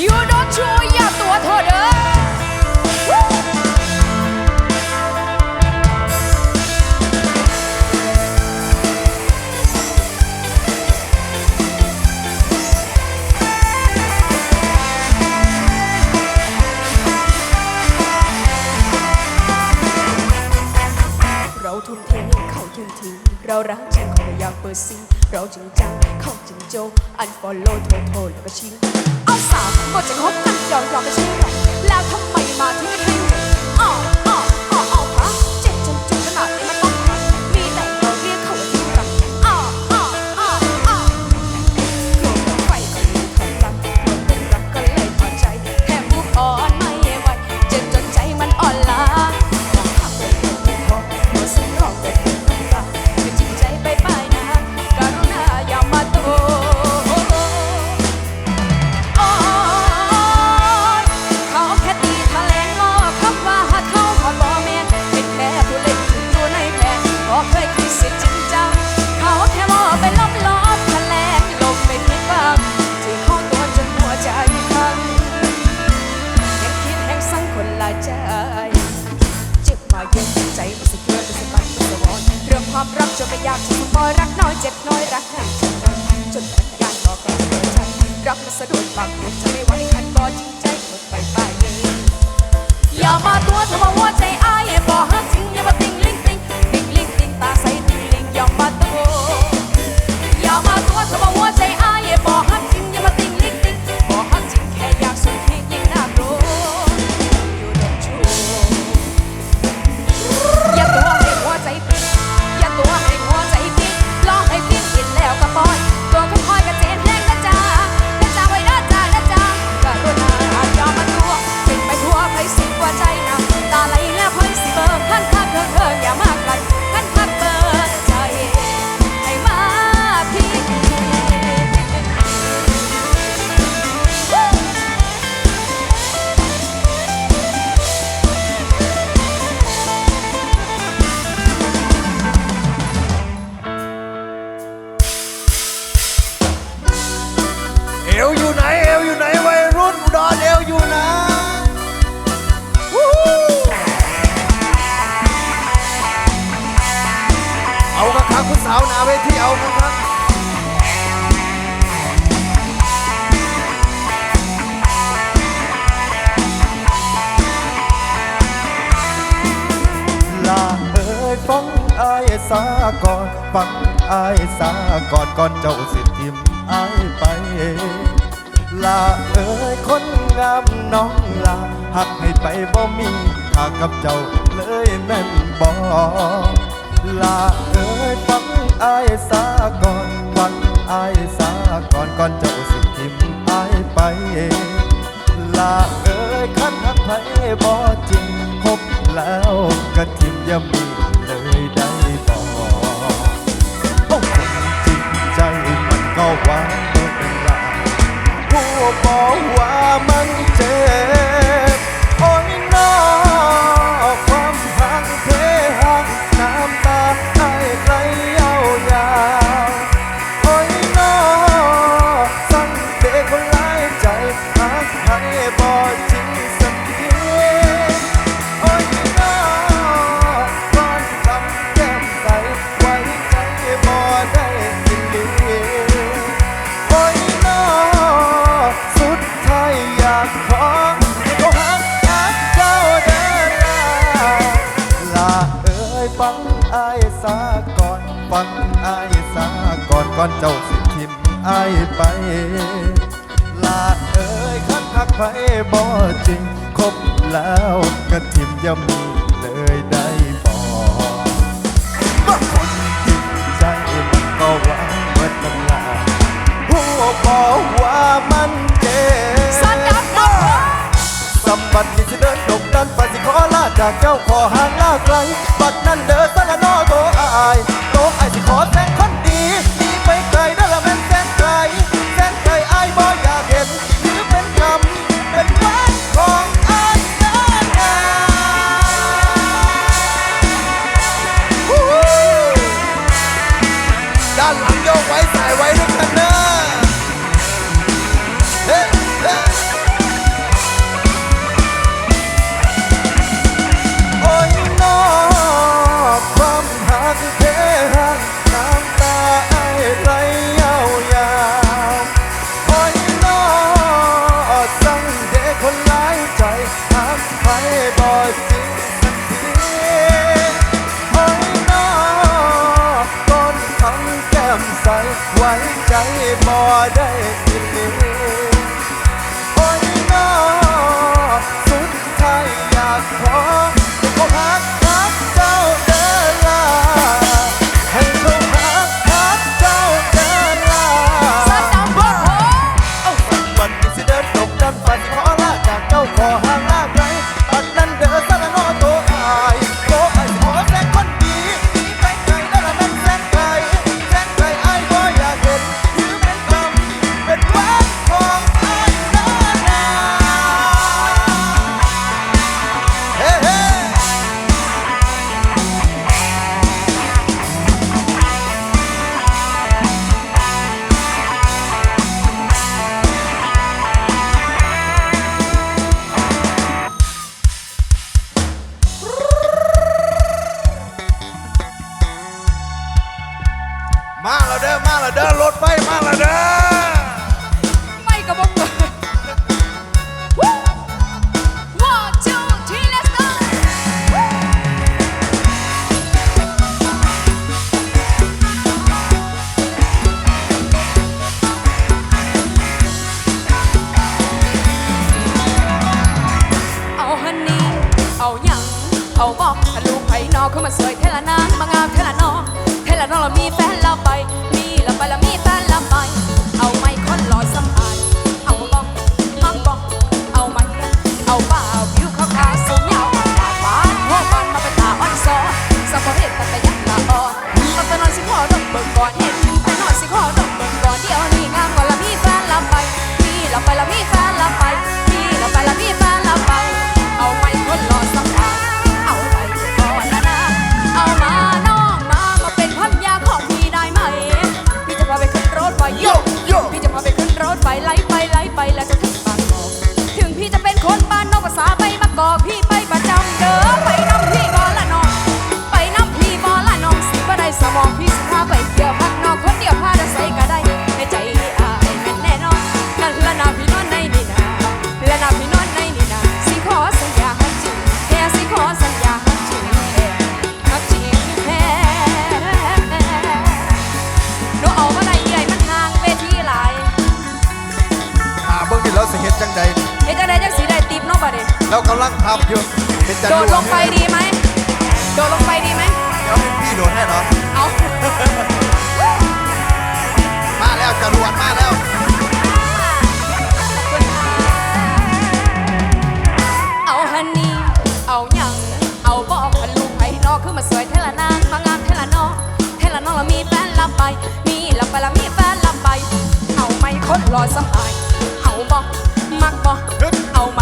You don't ช่วยอย่าตัวเธอเด้อเราทุ่มเทเขาทุ่มทิ้งเรารักจริงเขาไม่อยากเปิดซิงเราจริงจังเข้าจริงโจอันฟอลโล่โทรโทรแล้วก็ชิง สาวหมดจากคบกันยอมยอมไม่ใช่หรอแล้วทำไมมาที่นี่ คุณสาวนาเวทีเอาครับลาเอ้ยฟังไอ้สาก่อนฟังไอ้สาก่อนก่อนเจ้าสิทิมไอาไปลาเอ้ยคนงามน้องลาหักให้ไปบ่มีหากับเจ้าเลยแม่นบอก ลาเอ้ยฟังไอ้สาก่อนฟังไอ้สาก่อนก่อนเจ้าสิทิมไอาไป ลาเอ้ยคันทักไผบ่จริงพบแล้วกระทิมยามี อายไป ลาเอ้ยคันหักไปบ่จริง คบแล้วกระทิมยำมีเลยได้บอกก็คนจิตใจมันก็ว่าเมื่อตำลาหัวบอกว่ามันเจ็บสัมบัติที่จะเดินดกดันไปสิขอลาจากเจ้าขอห่างลาไกล บัดนั้นเดินสักนอโตอายโตอายสิขอแท คือมันสวยเทละนางมางามเทละน้องเทละน้องเรามีแฟนเราไป ไปมีลำไปละมีแฟนลำไปเอาไม่คนรอสมัยเอาบ่มักบ่เอาไมา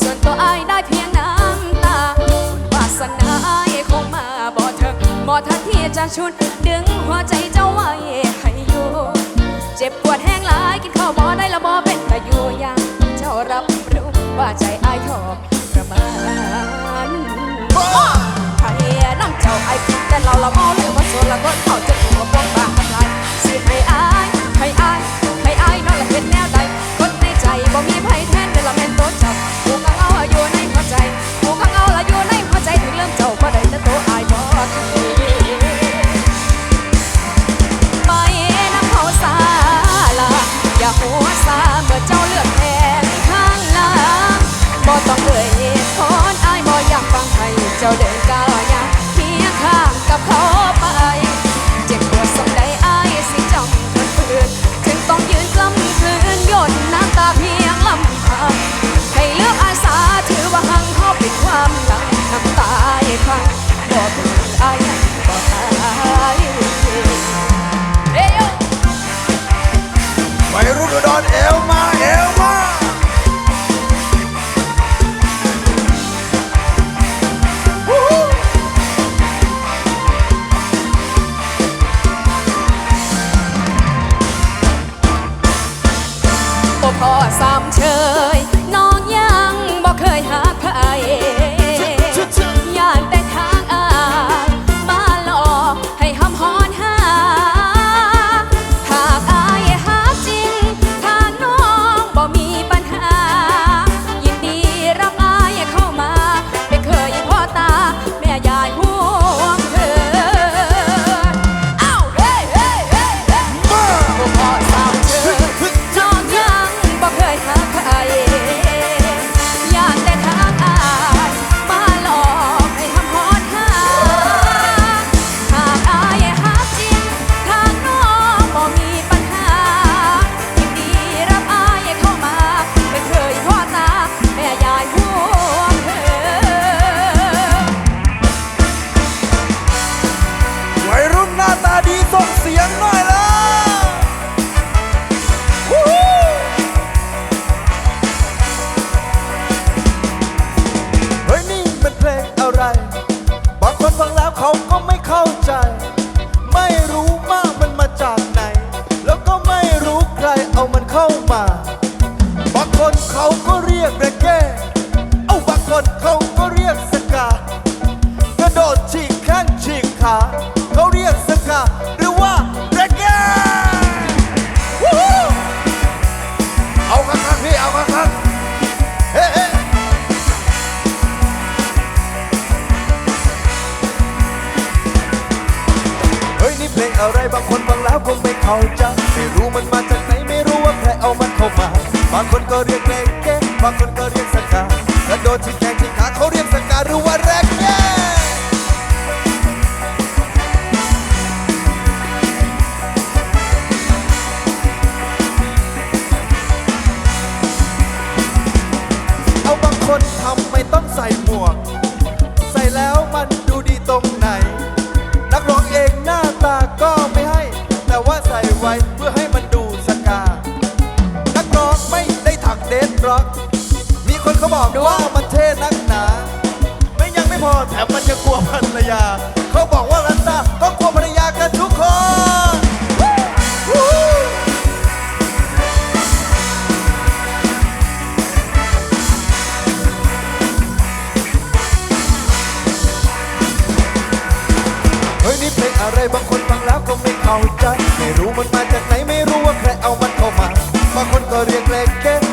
ส่วนตัวอายได้เพียงน้ำตาคุวาสนาอายคงมาบ่เธอบ่ทันที่จะชุด ดึงหัวใจเจ้าไว้ให้อยู่เจ็บปวดแห้งหลายกินข้าวบอได้ละบอเป็นแต่อยู่ยังเจ้ารับรู้ว่าใจอายทอบประมาณถ้าเฮียน้ำเจ้าไอ้คิดแต่เราละมอเรือว่าโซละก้นเขาจะถูกมาป้องปากทำลาสิให้อายให้อายให้อายนอนละเป็นแนวใด บ่มีไพ่แทนเป็นละแม่นโตัวจับผู้กังเอาอยู่ในหัวใจผู้กังเอาละอยู่ในหัวใจถึงเริ่มเจ้าบ่ได้แต่โตอายบ่คือ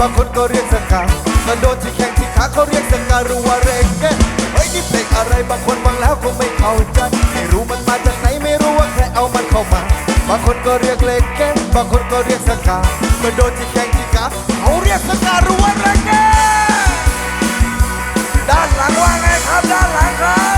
บางคนก็เรียกสกามันโดนที่แข้งที่ขาเขาเรียกสการืว่าเรเก้เฮ้ยนี่เพลงอะไรบางคนฟังแล้วคงไม่เข้าใจไม่รู้มันมาจากไหนไม่รู้ว่าใครเอามันเข้ามาบางคนก็เรียกเลเก้บางคนก็เรียกสกามันโดนที่แข้งที่ขาเขาเรียกสการืว่าเรเก้ด้านหลังว่าไงครับด้านหลังครับ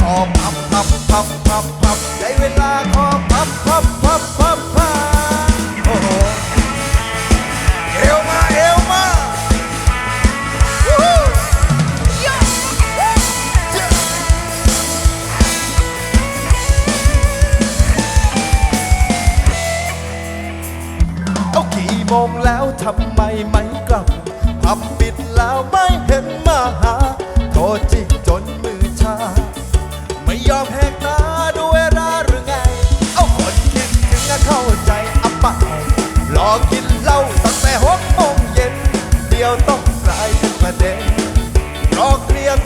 ทองพับพับพับพับ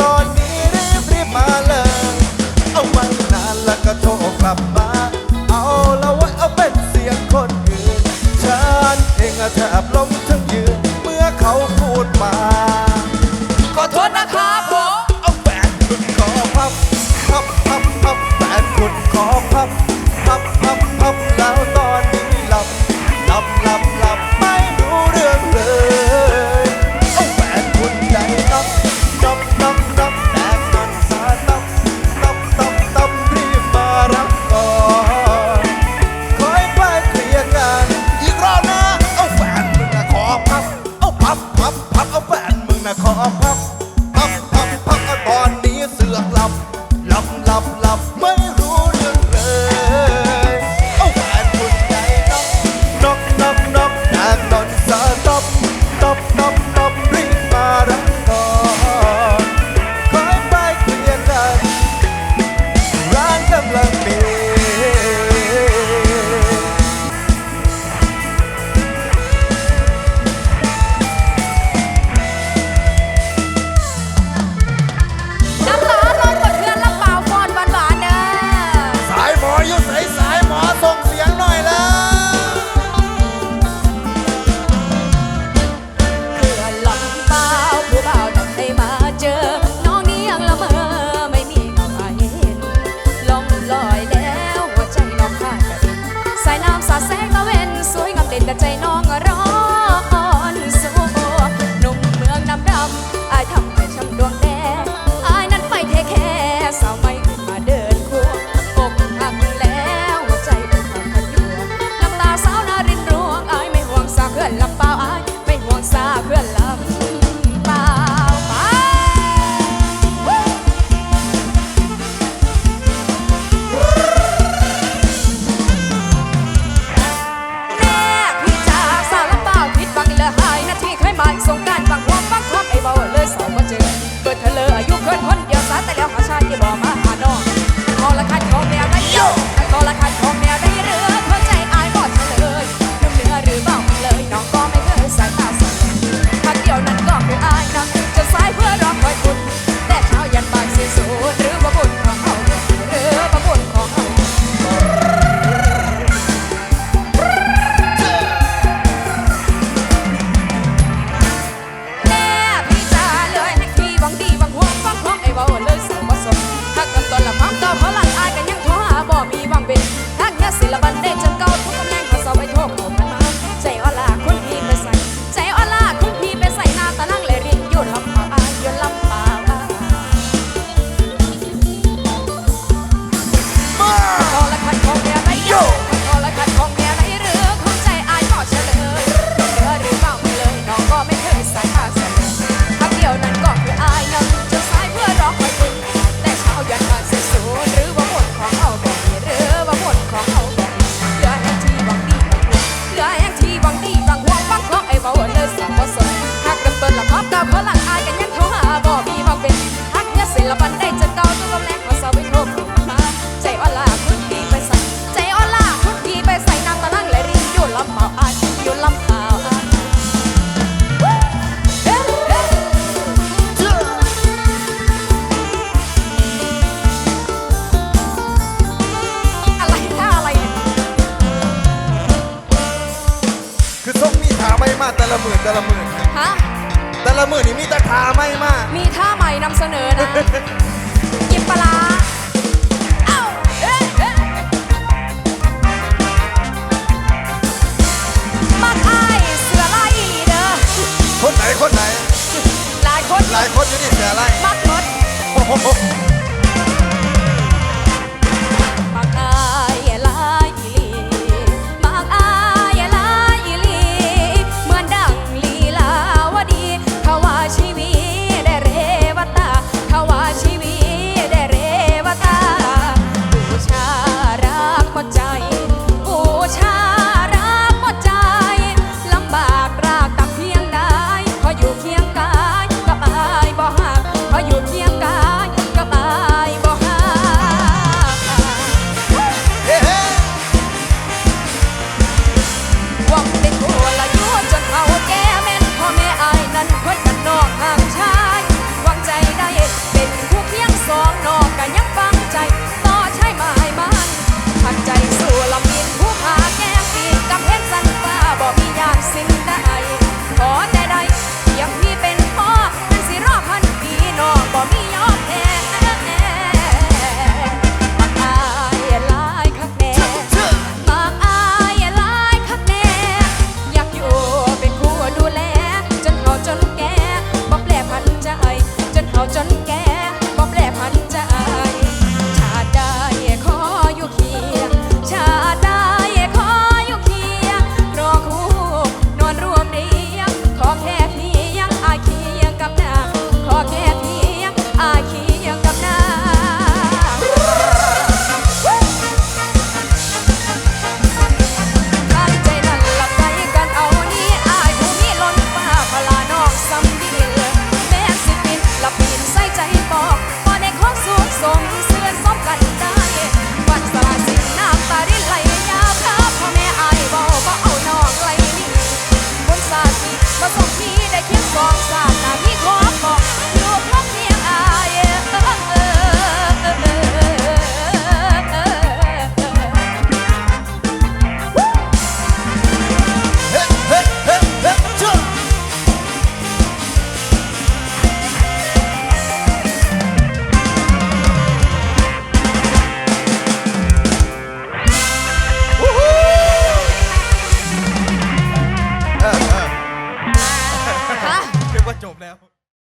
ตอนนี้รีบรีบมาเลย เอาไว้นานแล้วก็โทรกลับมา คนไหน หลายคนหลายคนอยู่นี่เสียอะไรมากหมด